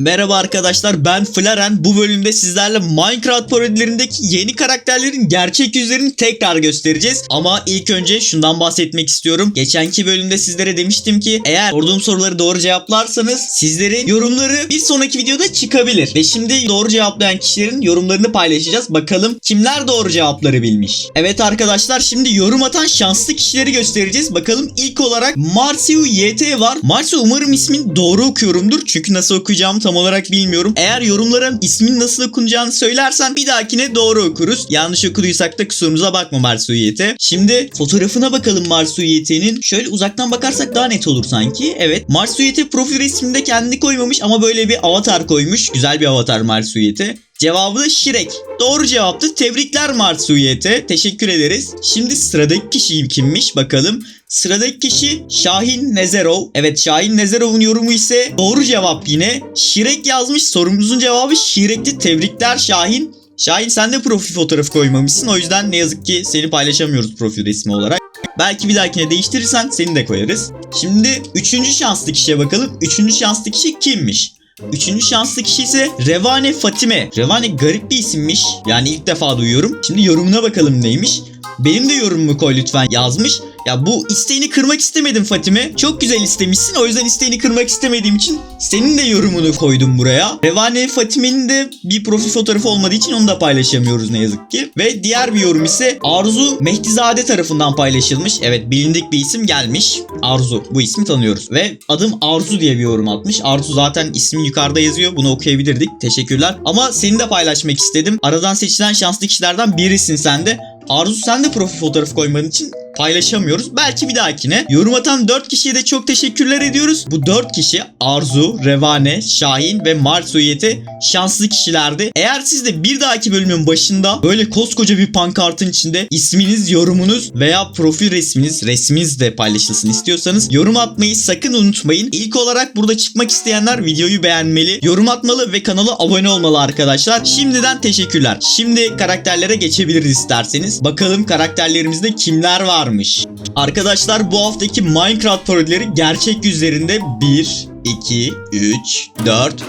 Merhaba arkadaşlar ben Flaren. Bu bölümde sizlerle Minecraft parodilerindeki yeni karakterlerin gerçek yüzlerini tekrar göstereceğiz. Ama ilk önce şundan bahsetmek istiyorum. Geçenki bölümde sizlere demiştim ki eğer sorduğum soruları doğru cevaplarsanız sizlerin yorumları bir sonraki videoda çıkabilir. Ve şimdi doğru cevaplayan kişilerin yorumlarını paylaşacağız. Bakalım kimler doğru cevapları bilmiş. Evet arkadaşlar şimdi yorum atan şanslı kişileri göstereceğiz. Bakalım ilk olarak Marsiu YT var. Marsiu umarım ismin doğru okuyorumdur. Çünkü nasıl okuyacağımı tam olarak bilmiyorum. Eğer yorumlara ismin nasıl okunacağını söylersen bir dahakine doğru okuruz. Yanlış okuduysak da kusurumuza bakma Marsiu YT. Şimdi fotoğrafına bakalım Marsiu YT'nin. Şöyle uzaktan bakarsak daha net olur sanki. Evet. Marsiu YT profil resminde kendini koymamış ama böyle bir avatar koymuş. Güzel bir avatar Marsiu YT. Cevabı da Şirek. Doğru cevaptı. Tebrikler Marsuyete. Teşekkür ederiz. Şimdi sıradaki kişi kimmiş bakalım. Sıradaki kişi Şahin Nezerov. Evet Şahin Nezerov'un yorumu ise doğru cevap yine. Şirek yazmış. Sorumuzun cevabı Şirek'ti. Tebrikler Şahin. Şahin sen de profil fotoğrafı koymamışsın. O yüzden ne yazık ki seni paylaşamıyoruz profil resmi olarak. Belki bir dahakine değiştirirsen seni de koyarız. Şimdi üçüncü şanslı kişiye bakalım. Üçüncü şanslı kişi kimmiş? Üçüncü şanslı kişi ise Revane Fatime. Revane garip bir isimmiş. Yani ilk defa duyuyorum. Şimdi yorumuna bakalım neymiş. Benim de yorumumu koy lütfen yazmış. Ya bu isteğini kırmak istemedim Fatime. Çok güzel istemişsin. O yüzden isteğini kırmak istemediğim için senin de yorumunu koydum buraya. Revane Fatime'nin de bir profil fotoğrafı olmadığı için onu da paylaşamıyoruz ne yazık ki. Ve diğer bir yorum ise Arzu Mehtizade tarafından paylaşılmış. Evet bilindik bir isim gelmiş. Arzu. Bu ismi tanıyoruz. Ve adım Arzu diye bir yorum atmış. Arzu zaten ismi yukarıda yazıyor. Bunu okuyabilirdik. Teşekkürler. Ama seni de paylaşmak istedim. Aradan seçilen şanslı kişilerden birisin sen de. Arzu sen de profil fotoğrafı koymadığın için paylaşamıyoruz. Belki bir dahakine. Yorum atan 4 kişiye de çok teşekkürler ediyoruz. Bu 4 kişi Arzu, Revane, Şahin ve Marsuyete şanslı kişilerdi. Eğer siz de bir dahaki bölümün başında böyle koskoca bir pankartın içinde isminiz, yorumunuz veya profil resminiz, resminiz de paylaşılsın istiyorsanız yorum atmayı sakın unutmayın. İlk olarak burada çıkmak isteyenler videoyu beğenmeli, yorum atmalı ve kanala abone olmalı arkadaşlar. Şimdiden teşekkürler. Şimdi karakterlere geçebiliriz isterseniz. Bakalım karakterlerimizde kimler varmış. Arkadaşlar bu haftaki Minecraft parodileri gerçek yüzlerinde 1, 2, 3, 4,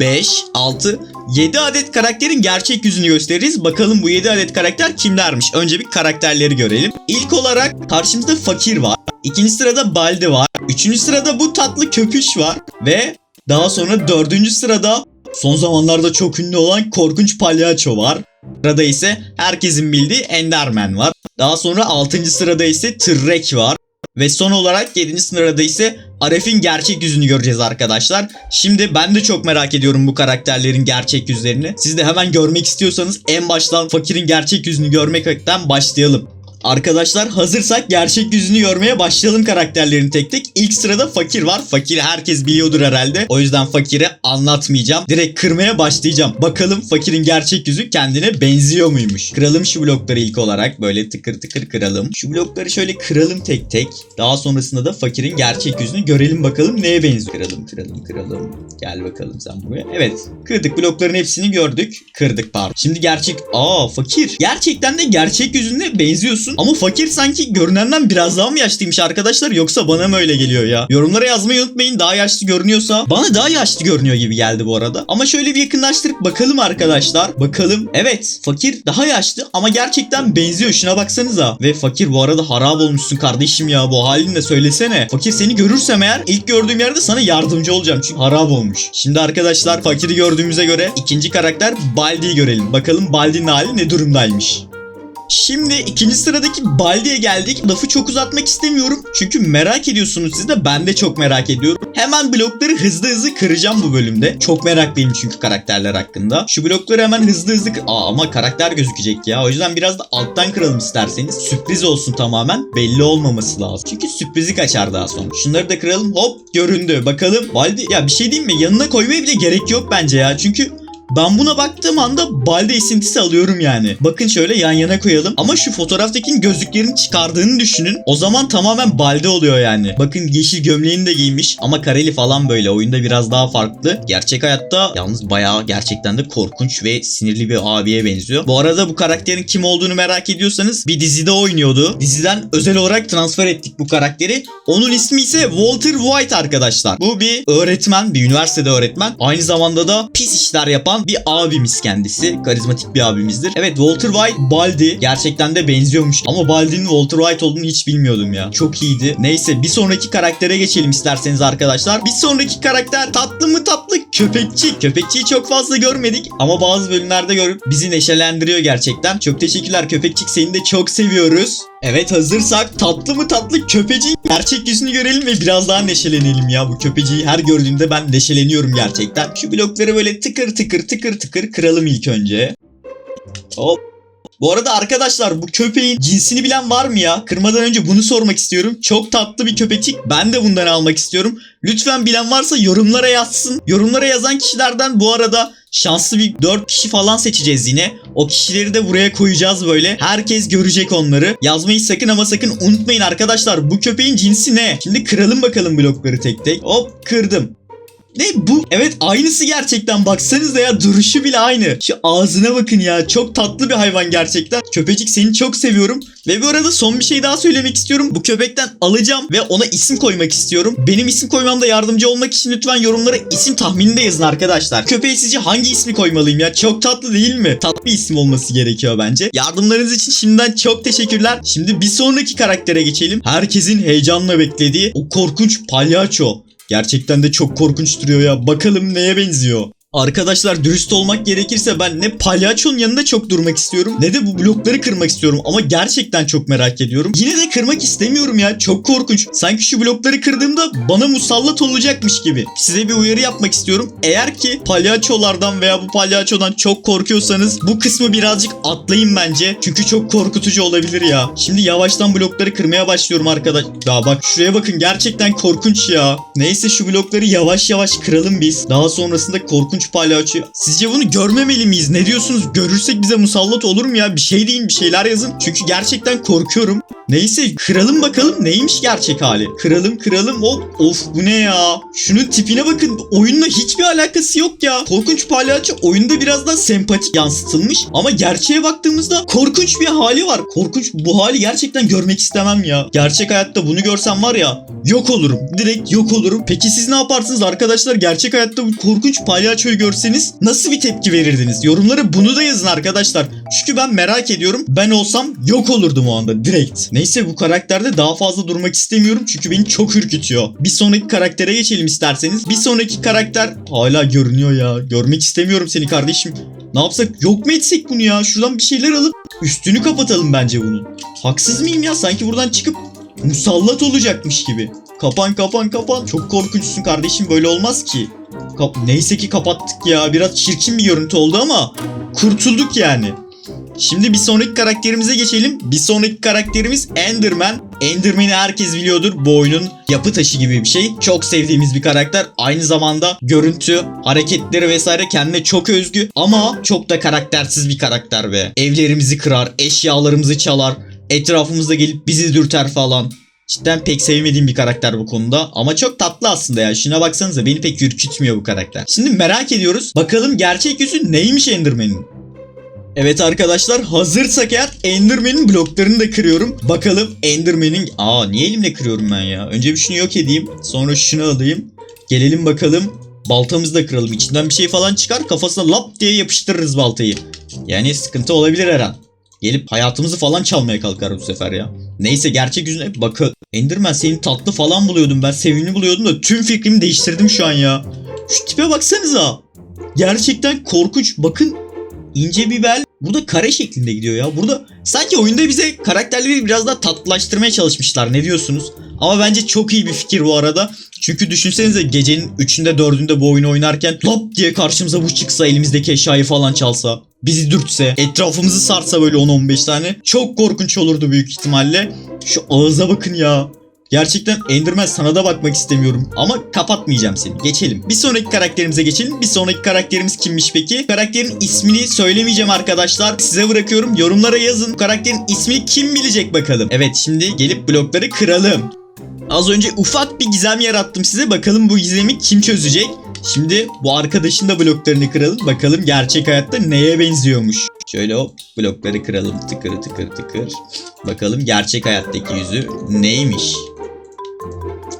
5, 6, 7 adet karakterin gerçek yüzünü gösteririz. Bakalım bu 7 adet karakter kimlermiş? Önce bir karakterleri görelim. İlk olarak karşımızda Fakir var. İkinci sırada Baldi var. Üçüncü sırada bu tatlı köpüş var. Ve daha sonra dördüncü sırada son zamanlarda çok ünlü olan korkunç palyaço var. Sırada ise herkesin bildiği Enderman var. Daha sonra 6. sırada ise Tırrek var. Ve son olarak 7. sırada ise Aref'in gerçek yüzünü göreceğiz arkadaşlar. Şimdi ben de çok merak ediyorum bu karakterlerin gerçek yüzlerini. Siz de hemen görmek istiyorsanız en baştan fakirin gerçek yüzünü görmekten başlayalım. Arkadaşlar hazırsak gerçek yüzünü görmeye başlayalım karakterlerin tek tek. İlk sırada fakir var. Fakiri herkes biliyordur herhalde. O yüzden fakiri anlatmayacağım. Direkt kırmaya başlayacağım. Bakalım fakirin gerçek yüzü kendine benziyor muymuş? Kıralım şu blokları ilk olarak. Böyle tıkır tıkır kıralım. Şu blokları şöyle kıralım tek tek. Daha sonrasında da fakirin gerçek yüzünü görelim bakalım neye benziyor. Kıralım kıralım kıralım. Gel bakalım sen buraya. Evet kırdık blokların hepsini gördük. Kırdık pardon. Şimdi gerçek... Aa fakir. Gerçekten de gerçek yüzüne benziyorsun. Ama fakir sanki görünenden biraz daha mı yaşlıymış arkadaşlar yoksa bana mı öyle geliyor ya? Yorumlara yazmayı unutmayın daha yaşlı görünüyorsa. Bana daha yaşlı görünüyor gibi geldi bu arada. Ama şöyle bir yakınlaştırıp bakalım arkadaşlar. Bakalım. Evet fakir daha yaşlı ama gerçekten benziyor şuna baksanıza. Ve fakir bu arada harap olmuşsun kardeşim ya bu halinle söylesene. Fakir seni görürsem eğer ilk gördüğüm yerde sana yardımcı olacağım çünkü harap olmuş. Şimdi arkadaşlar fakiri gördüğümüze göre ikinci karakter Baldi'yi görelim. Bakalım Baldi'nin hali ne durumdaymış. Şimdi ikinci sıradaki Baldi'ye geldik. Lafı çok uzatmak istemiyorum. Çünkü merak ediyorsunuz siz de ben de çok merak ediyorum. Hemen blokları hızlı hızlı kıracağım bu bölümde. Çok meraklıyım çünkü karakterler hakkında. Şu blokları hemen hızlı hızlı... Aa ama karakter gözükecek ya. O yüzden biraz da alttan kıralım isterseniz. Sürpriz olsun tamamen. Belli olmaması lazım. Çünkü sürprizi kaçar daha sonra. Şunları da kıralım. Hop göründü. Bakalım. Baldi ya bir şey diyeyim mi? Yanına koymaya bile gerek yok bence ya. Çünkü Ben buna baktığım anda balde esintisi alıyorum yani. Bakın şöyle yan yana koyalım. Ama şu fotoğraftakinin gözlüklerini çıkardığını düşünün. O zaman tamamen balde oluyor yani. Bakın yeşil gömleğini de giymiş ama kareli falan böyle. Oyunda biraz daha farklı. Gerçek hayatta yalnız bayağı gerçekten de korkunç ve sinirli bir abiye benziyor. Bu arada bu karakterin kim olduğunu merak ediyorsanız bir dizide oynuyordu. Diziden özel olarak transfer ettik bu karakteri. Onun ismi ise Walter White arkadaşlar. Bu bir öğretmen, bir üniversitede öğretmen. Aynı zamanda da pis işler yapan bir abimiz kendisi. Karizmatik bir abimizdir. Evet Walter White Baldi gerçekten de benziyormuş. Ama Baldi'nin Walter White olduğunu hiç bilmiyordum ya. Çok iyiydi. Neyse bir sonraki karaktere geçelim isterseniz arkadaşlar. Bir sonraki karakter tatlı mı tatlı köpekçi. Köpekçiyi çok fazla görmedik ama bazı bölümlerde görüp bizi neşelendiriyor gerçekten. Çok teşekkürler köpekçik seni de çok seviyoruz. Evet hazırsak tatlı mı tatlı köpeciğin gerçek yüzünü görelim ve biraz daha neşelenelim ya. Bu köpeciyi her gördüğümde ben neşeleniyorum gerçekten. Şu blokları böyle tıkır tıkır tıkır tıkır kıralım ilk önce. Hop. Bu arada arkadaşlar bu köpeğin cinsini bilen var mı ya? Kırmadan önce bunu sormak istiyorum. Çok tatlı bir köpekçik. Ben de bundan almak istiyorum. Lütfen bilen varsa yorumlara yazsın. Yorumlara yazan kişilerden bu arada şanslı bir 4 kişi falan seçeceğiz yine. O kişileri de buraya koyacağız böyle. Herkes görecek onları. Yazmayı sakın ama sakın unutmayın arkadaşlar. Bu köpeğin cinsi ne? Şimdi kıralım bakalım blokları tek tek. Hop kırdım. Ne bu? Evet aynısı gerçekten baksanıza ya duruşu bile aynı. Şu ağzına bakın ya çok tatlı bir hayvan gerçekten. Köpecik seni çok seviyorum. Ve bu arada son bir şey daha söylemek istiyorum. Bu köpekten alacağım ve ona isim koymak istiyorum. Benim isim koymamda yardımcı olmak için lütfen yorumlara isim tahmini de yazın arkadaşlar. Köpeğe sizce hangi ismi koymalıyım ya? Çok tatlı değil mi? Tatlı bir isim olması gerekiyor bence. Yardımlarınız için şimdiden çok teşekkürler. Şimdi bir sonraki karaktere geçelim. Herkesin heyecanla beklediği o korkunç palyaço. Gerçekten de çok korkunç duruyor ya. Bakalım neye benziyor. Arkadaşlar dürüst olmak gerekirse ben ne palyaçonun yanında çok durmak istiyorum ne de bu blokları kırmak istiyorum ama gerçekten çok merak ediyorum. Yine de kırmak istemiyorum ya çok korkunç. Sanki şu blokları kırdığımda bana musallat olacakmış gibi. Size bir uyarı yapmak istiyorum. Eğer ki palyaçolardan veya bu palyaçodan çok korkuyorsanız bu kısmı birazcık atlayın bence. Çünkü çok korkutucu olabilir ya. Şimdi yavaştan blokları kırmaya başlıyorum arkadaş. Ya bak şuraya bakın gerçekten korkunç ya. Neyse şu blokları yavaş yavaş kıralım biz. Daha sonrasında korkunç palyaço. Sizce bunu görmemeli miyiz? Ne diyorsunuz? Görürsek bize musallat olur mu ya? Bir şey deyin bir şeyler yazın. Çünkü gerçekten korkuyorum. Neyse kıralım bakalım neymiş gerçek hali. Kıralım kıralım hop. Of bu ne ya? Şunun tipine bakın. Oyunla hiçbir alakası yok ya. Korkunç palyaço oyunda biraz daha sempatik yansıtılmış. Ama gerçeğe baktığımızda korkunç bir hali var. Korkunç bu hali gerçekten görmek istemem ya. Gerçek hayatta bunu görsem var ya yok olurum. Direkt yok olurum. Peki siz ne yaparsınız arkadaşlar? Gerçek hayatta bu korkunç palyaçoyu görseniz nasıl bir tepki verirdiniz? Yorumlara bunu da yazın arkadaşlar. Çünkü ben merak ediyorum. Ben olsam yok olurdum o anda direkt. Neyse bu karakterde daha fazla durmak istemiyorum çünkü beni çok ürkütüyor. Bir sonraki karaktere geçelim isterseniz. Bir sonraki karakter hala görünüyor ya. Görmek istemiyorum seni kardeşim. Ne yapsak? Yok mu etsek bunu ya? Şuradan bir şeyler alıp üstünü kapatalım bence bunun. Haksız mıyım ya? Sanki buradan çıkıp musallat olacakmış gibi. Kapan kapan kapan. Çok korkunçsun kardeşim böyle olmaz ki. Kap Neyse ki kapattık ya. Biraz çirkin bir görüntü oldu ama kurtulduk yani. Şimdi bir sonraki karakterimize geçelim. Bir sonraki karakterimiz Enderman. Enderman'i herkes biliyordur. Bu oyunun yapı taşı gibi bir şey. Çok sevdiğimiz bir karakter. Aynı zamanda görüntü, hareketleri vesaire kendine çok özgü. Ama çok da karaktersiz bir karakter be. Evlerimizi kırar, eşyalarımızı çalar. Etrafımızda gelip bizi dürter falan. Cidden pek sevmediğim bir karakter bu konuda. Ama çok tatlı aslında ya. Şuna baksanıza beni pek ürkütmüyor bu karakter. Şimdi merak ediyoruz. Bakalım gerçek yüzü neymiş Enderman'in? Evet arkadaşlar hazırsak eğer Enderman'in bloklarını da kırıyorum. Bakalım Enderman'in... Aa niye elimle kırıyorum ben ya? Önce bir şunu yok edeyim. Sonra şunu alayım. Gelelim bakalım. Baltamızı da kıralım. İçinden bir şey falan çıkar. Kafasına lap diye yapıştırırız baltayı. Yani sıkıntı olabilir her an. Gelip hayatımızı falan çalmaya kalkar bu sefer ya. Neyse gerçek yüzüne bakın. Enderman seni tatlı falan buluyordum ben. Sevimli buluyordum da tüm fikrimi değiştirdim şu an ya. Şu tipe baksanıza. Gerçekten korkunç. Bakın ince bir bel. Burada kare şeklinde gidiyor ya. Burada sanki oyunda bize karakterleri biraz daha tatlılaştırmaya çalışmışlar. Ne diyorsunuz? Ama bence çok iyi bir fikir bu arada. Çünkü düşünsenize gecenin 3'ünde 4'ünde bu oyunu oynarken lop diye karşımıza bu çıksa elimizdeki eşyayı falan çalsa. Bizi dürtse, etrafımızı sarsa böyle 10-15 tane. Çok korkunç olurdu büyük ihtimalle. Şu ağıza bakın ya. Gerçekten Enderman sana da bakmak istemiyorum. Ama kapatmayacağım seni. Geçelim. Bir sonraki karakterimize geçelim. Bir sonraki karakterimiz kimmiş peki? Karakterin ismini söylemeyeceğim arkadaşlar. Size bırakıyorum. Yorumlara yazın. Bu karakterin ismini kim bilecek bakalım. Evet şimdi gelip blokları kıralım. Az önce ufak bir gizem yarattım size. Bakalım bu gizemi kim çözecek? Şimdi bu arkadaşın da bloklarını kıralım. Bakalım gerçek hayatta neye benziyormuş. Şöyle hop blokları kıralım. Tıkır tıkır tıkır. Bakalım gerçek hayattaki yüzü neymiş?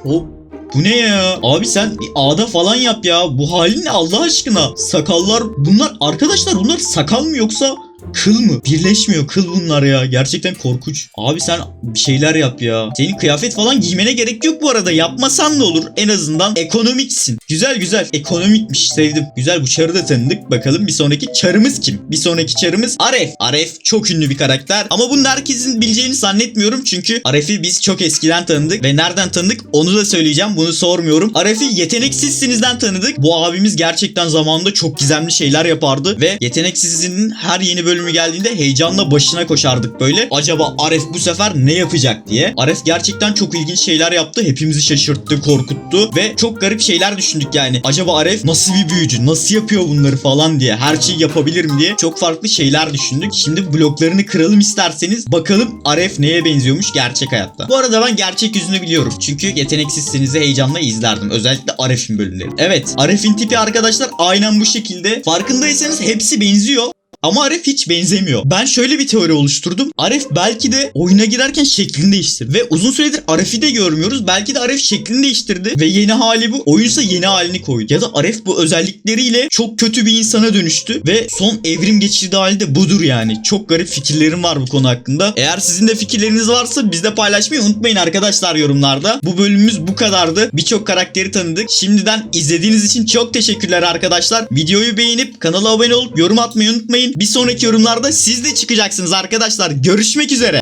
Hop bu ne ya? Abi sen bir ağda falan yap ya. Bu halin ne Allah aşkına? Sakallar bunlar arkadaşlar bunlar sakal mı yoksa kıl mı? Birleşmiyor kıl bunlar ya. Gerçekten korkunç. Abi sen bir şeyler yap ya. Senin kıyafet falan giymene gerek yok bu arada. Yapmasan da olur. En azından ekonomiksin. Güzel güzel. Ekonomikmiş. Sevdim. Güzel bu çarı da tanıdık. Bakalım bir sonraki çarımız kim? Bir sonraki çarımız Aref. Aref çok ünlü bir karakter. Ama bunu herkesin bileceğini zannetmiyorum. Çünkü Aref'i biz çok eskiden tanıdık. Ve nereden tanıdık onu da söyleyeceğim. Bunu sormuyorum. Aref'i yeteneksizsinizden tanıdık. Bu abimiz gerçekten zamanında çok gizemli şeyler yapardı. Ve yeteneksizinin her yeni bölümü geldiğinde heyecanla başına koşardık böyle. Acaba Aref bu sefer ne yapacak diye. Aref gerçekten çok ilginç şeyler yaptı. Hepimizi şaşırttı, korkuttu. Ve çok garip şeyler düşündük yani. Acaba Aref nasıl bir büyücü? Nasıl yapıyor bunları falan diye. Her şeyi yapabilir mi diye. Çok farklı şeyler düşündük. Şimdi bloklarını kıralım isterseniz. Bakalım Aref neye benziyormuş gerçek hayatta. Bu arada ben gerçek yüzünü biliyorum. Çünkü yeteneksizsenizi heyecanla izlerdim. Özellikle Aref'in bölümleri. Evet Aref'in tipi arkadaşlar aynen bu şekilde. Farkındaysanız hepsi benziyor. Ama Aref hiç benzemiyor. Ben şöyle bir teori oluşturdum. Aref belki de oyuna girerken şeklini değiştirdi. Ve uzun süredir Aref'i de görmüyoruz. Belki de Aref şeklini değiştirdi. Ve yeni hali bu. Oyunsa yeni halini koydu. Ya da Aref bu özellikleriyle çok kötü bir insana dönüştü. Ve son evrim geçirdiği hali de budur yani. Çok garip fikirlerim var bu konu hakkında. Eğer sizin de fikirleriniz varsa bizde paylaşmayı unutmayın arkadaşlar yorumlarda. Bu bölümümüz bu kadardı. Birçok karakteri tanıdık. Şimdiden izlediğiniz için çok teşekkürler arkadaşlar. Videoyu beğenip kanala abone olup yorum atmayı unutmayın. Bir sonraki yorumlarda siz de çıkacaksınız arkadaşlar. Görüşmek üzere.